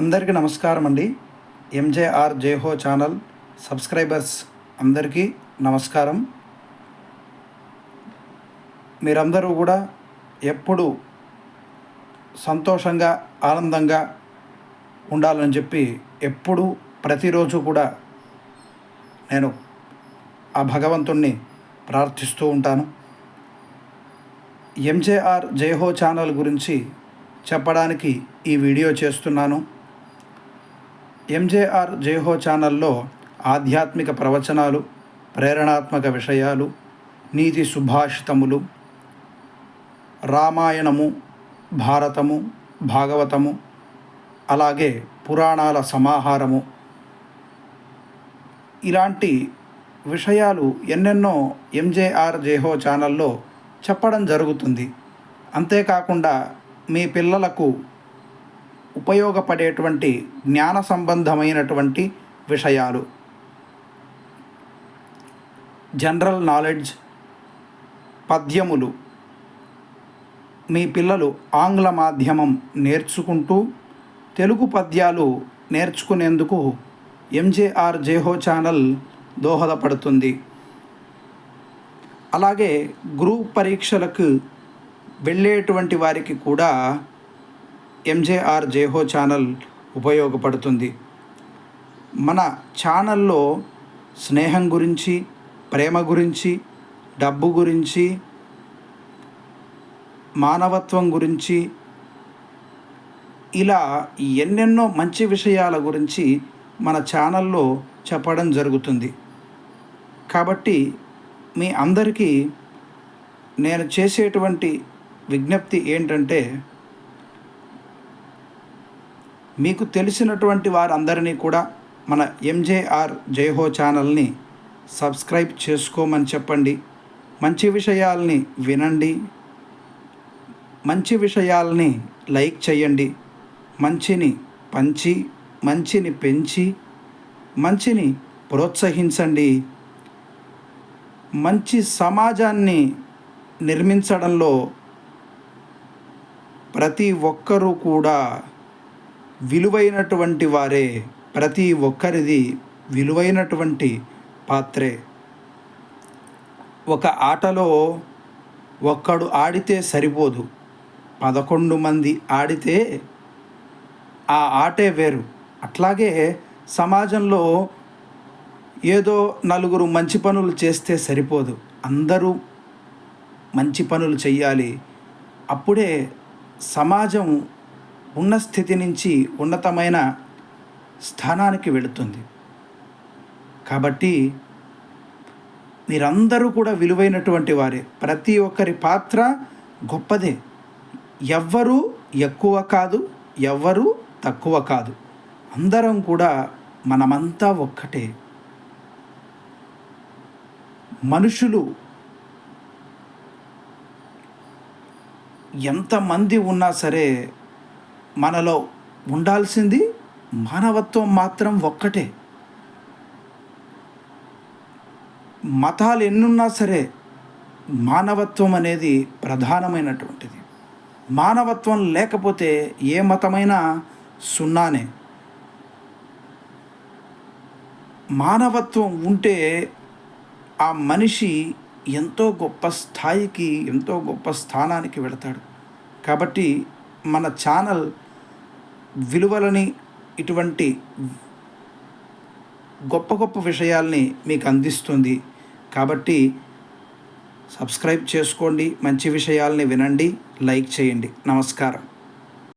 అందరికీ నమస్కారం అండి ఎంజేఆర్ జేహో ఛానల్ సబ్స్క్రైబర్స్ అందరికీ నమస్కారం. మీరందరూ కూడా ఎప్పుడు సంతోషంగా ఆనందంగా ఉండాలని చెప్పి ఎప్పుడు ప్రతిరోజు కూడా నేను ఆ భగవంతుణ్ణి ప్రార్థిస్తూ ఉంటాను. ఎంజేఆర్ జయహో ఛానల్ గురించి చెప్పడానికి ఈ వీడియో చేస్తున్నాను. ఎంజేఆర్ జేహో ఛానల్లో ఆధ్యాత్మిక ప్రవచనాలు ప్రేరణాత్మక విషయాలు నీతి సుభాషితములు రామాయణము భారతము భాగవతము అలాగే పురాణాల సమాహారము. ఇలాంటి విషయాలు ఎన్నెన్నో ఎంజేఆర్ జేహో ఛానల్లో చెప్పడం జరుగుతుంది. అంతేకాకుండా మీ పిల్లలకు ఉపయోగపడేటువంటి జ్ఞాన సంబంధమైనటువంటి విషయాలు. General knowledge పద్యములు. మీ పిల్లలు ఆంగ్ల మాధ్యమం నేర్చుకుంటూ తెలుగు పద్యాలు నేర్చుకునేందుకు ఎంజేఆర్ జేహో ఛానల్ దోహదపడుతుంది. అలాగే గ్రూప్ పరీక్షలకు వెళ్ళేటువంటి వారికి కూడా ఎంజేఆర్ జేహో ఛానల్ ఉపయోగపడుతుంది. మన ఛానల్లో స్నేహం గురించి ప్రేమ గురించి డబ్బు గురించి మానవత్వం గురించి ఇలా ఎన్నెన్నో మంచి విషయాల గురించి మన ఛానల్లో చెప్పడం జరుగుతుంది. కాబట్టి మీ అందరికీ నేను చేసేటువంటి విజ్ఞప్తి ఏంటంటే మీకు తెలిసినటువంటి వారందరినీ కూడా మన ఎంజేఆర్ జయహో ఛానల్ని సబ్స్క్రైబ్ చేసుకోమని చెప్పండి. మంచి విషయాల్ని వినండి. మంచి విషయాల్ని లైక్ చేయండి. మంచిని పంచి మంచిని పెంచి మంచిని ప్రోత్సహించండి. మంచి సమాజాన్ని నిర్మించడంలో ప్రతి ఒక్కరూ కూడా విలువైనటువంటి వారే ప్రతి ఒక్కరిది విలువైనటువంటి పాత్రే. ఒక ఆటలో ఒక్కడు ఆడితే సరిపోదు. పదకొండు మంది ఆడితే ఆ ఆటే వేరు. అట్లాగే సమాజంలో ఏదో నలుగురు మంచి పనులు చేస్తే సరిపోదు. అందరూ మంచి పనులు చెయ్యాలి. అప్పుడే సమాజం ఉన్న స్థితి నుంచి ఉన్నతమైన స్థానానికి వెళుతుంది. కాబట్టి మీరందరూ కూడా విలువైనటువంటి వారే. ప్రతి ఒక్కరి పాత్ర గొప్పదే. ఎవ్వరూ ఎక్కువ కాదు ఎవ్వరూ తక్కువ కాదు. అందరం కూడా మనమంతా ఒక్కటే. మనుషులు ఎంతమంది ఉన్నా సరే మనలో ఉండాల్సింది మానవత్వం మాత్రం ఒక్కటే. మతాలు ఎన్నున్నా సరే మానవత్వం అనేది ప్రధానమైనటువంటిది. మానవత్వం లేకపోతే ఏ మతమైనా సున్నానే. మానవత్వం ఉంటే ఆ మనిషి ఎంతో గొప్ప స్థాయికి ఎంతో గొప్ప స్థానానికి వెళతాడు. కాబట్టి మన ఛానల్ విలువలని ఇటువంటి గొప్ప గొప్ప విషయాల్ని మీకు అందిస్తుంది. కాబట్టి సబ్స్క్రైబ్ చేసుకోండి మంచి విషయాల్ని వినండి లైక్ చేయండి. నమస్కారం.